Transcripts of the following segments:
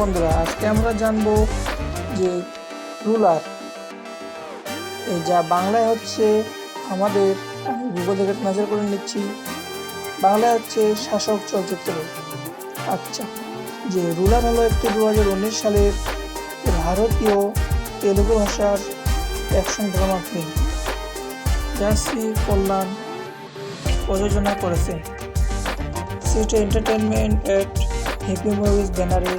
বন্ধুরা, আজকে আমরা জানব যে রুলার, এই যা বাংলায় হচ্ছে আমাদের, আমি গুগল থেকে নজর করে নিচ্ছি, বাংলায় হচ্ছে শাসক চলচ্চিত্র। আচ্ছা যে রুলার হলো একটি দু হাজার উনিশ সালের ভারতীয় তেলুগু ভাষার অ্যাকশন ড্রামা ফিল্ম, যা শ্রী কল্যাণ প্রযোজনা করেছেন city entertainment at happy movies ব্যানারে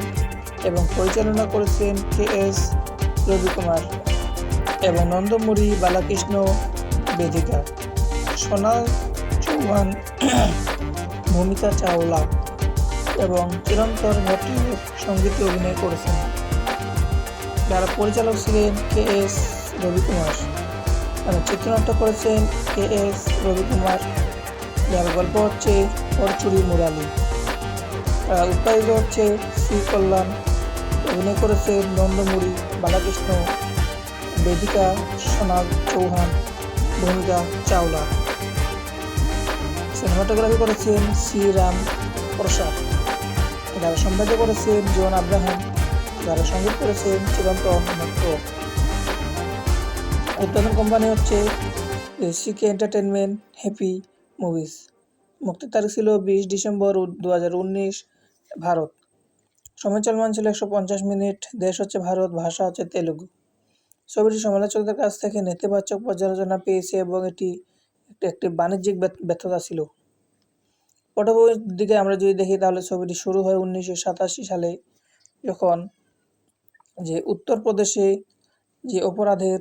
এবং পরিচালনা করেছেন কে এস রবিকুমার এবং নন্দমুরি বালাকৃষ্ণ বেদিকা। সোনাল চৌহান ভূমিকা চাওলা এবং চিরন্তর ভট্টের সঙ্গীতে অভিনয় করেছেন। যারা পরিচালক ছিলেন কে এস রবি কুমার এবং চিত্রনাট্য করেছেন কে এস রবিকুমার, যার গল্প হচ্ছে পরচুরি মুরালি। উৎপাদিত হচ্ছে শ্রী কল্যাণ অভিনয় করেছে নন্দমুরি, বালাকৃষ্ণ, বেদিকা সোনাল চৌহান, ভূমিকা চাওলা। সিনেমাটোগ্রাফি করেছেন শ্রীরাম প্রসাদ। যারা সম্পাদ্য করেছেন জন আব্রাহাম। যারা সংগীত করেছেন চিরন্তন মিত্র উৎপাদন কোম্পানি হচ্ছে সিকে এন্টারটেনমেন্ট হ্যাপি মুভিজ। মুক্তির তারিখ ছিল বিশ ডিসেম্বর দু হাজার উনিশ, ভারত। সময় চলমান ছিল একশো পঞ্চাশ মিনিট, দেশ হচ্ছে ভারত, ভাষা হচ্ছে তেলুগু। ছবিটি সমালোচকদের কাছ থেকে নেতিবাচক পর্যালোচনা পেয়েছে এবং এটি একটি বাণিজ্যিক ব্যর্থ- ব্যর্থতা ছিল। পটভূমির দিকে আমরা যদি দেখি, তাহলে ছবিটি শুরু হয় উনিশশো সাতাশি সালে, যখন যে উত্তরপ্রদেশে যে অপরাধের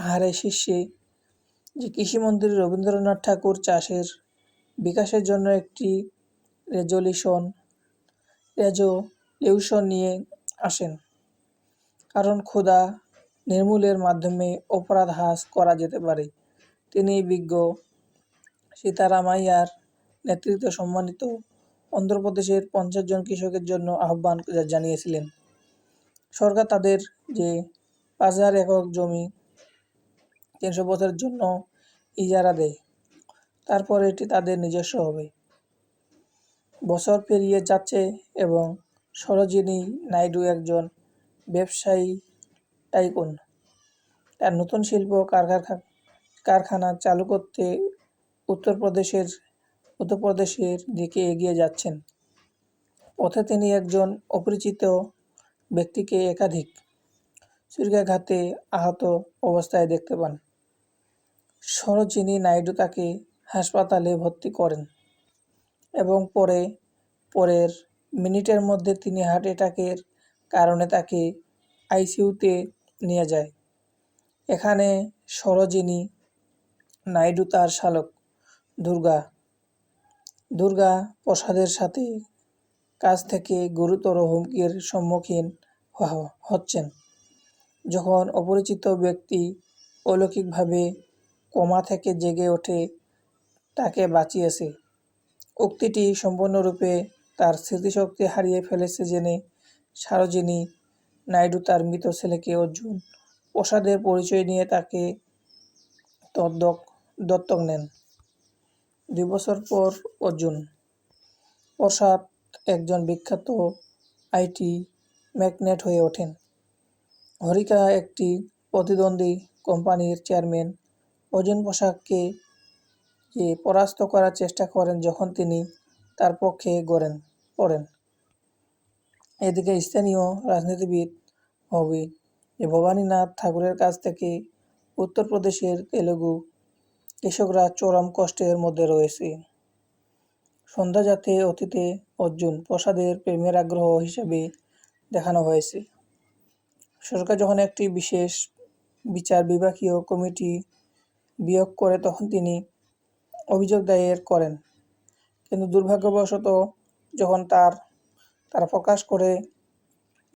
হারে শীর্ষে যে কৃষিমন্ত্রী রবীন্দ্রনাথ ঠাকুর চাষের বিকাশের জন্য একটি রেজলিউশন রেজলিউশন নিয়ে আসেন। কারণ ক্ষুধা নির্মূলের মাধ্যমে অপরাধ হ্রাস করা যেতে পারে। তিনি বিজ্ঞ। সীতারামাইয়ার নেতৃত্বে সম্মানিত অন্ধ্রপ্রদেশের পঞ্চাশ জন কৃষকের জন্য আহ্বান জানিয়েছিলেন। সরকার তাদের যে পাঁচ হাজার একক জমি তিনশো বছরের জন্য ইজারা দেয়, তারপর এটি তাদের নিজস্ব হবে। বছর পেরিয়ে যাচ্ছে এবং সরোজিনী নাইডু একজন ব্যবসায়ী টাইকুন। তার নতুন শিল্প কারখানা চালু করতে উত্তরপ্রদেশের উত্তরপ্রদেশের দিকে এগিয়ে যাচ্ছেন। পথে তিনি একজন অপরিচিত ব্যক্তিকে একাধিক ছুরিকাঘাতে আহত অবস্থায় দেখতে পান। সরোজিনী নাইডু তাকে হাসপাতালে ভর্তি করেন এবং পরে পরের মিনিটের মধ্যে তিনি হার্ট অ্যাটাকের কারণে তাকে আইসিইউতে নিয়ে যায়। এখানে সরোজিনী নাইডু তার শালক, দুর্গা। দুর্গা প্রসাদের সাথে কাছ থেকে গুরুতর হুমকির সম্মুখীন হচ্ছেন। যখন অপরিচিত ব্যক্তি অলৌকিকভাবে কোমা থেকে জেগে ওঠে, তাকে বাঁচিয়েছে। উক্তিটি সম্পূর্ণরূপে তার স্মৃতিশক্তি হারিয়ে ফেলেছে জেনে সারোজিনী নাইডু তার মৃত ছেলেকে অর্জুন প্রসাদের পরিচয় নিয়ে তাকে তদ্দক দত্তক নেন। দুই বছর পর অর্জুন। প্রসাদ একজন বিখ্যাত আইটি ম্যাগনেট হয়ে ওঠেন। হরিকা একটি প্রতিদ্বন্দ্বী কোম্পানির চেয়ারম্যান। অর্জুন পোশাককে পরাস্ত করার চেষ্টা করেন, যখন তিনি তার পক্ষে গড়েন, পড়েন। এদিকে স্থানীয় রাজনীতিবিদ হবি যে ভবানীনাথ ঠাকুরের কাছ থেকে উত্তরপ্রদেশের তেলুগু কৃষকরা চরম কষ্টের মধ্যে রয়েছে। সন্ধ্যা যাতে অতীতে অর্জুন প্রসাদের প্রেমের আগ্রহ হিসেবে দেখানো হয়েছে। সরকার যখন একটি বিশেষ বিচার বিভাগীয় কমিটি বিয়োগ করে, তখন তিনি অভিযোগ দায়ের করেন। কিন্তু দুর্ভাগ্যবশত যখন তার তারা প্রকাশ করে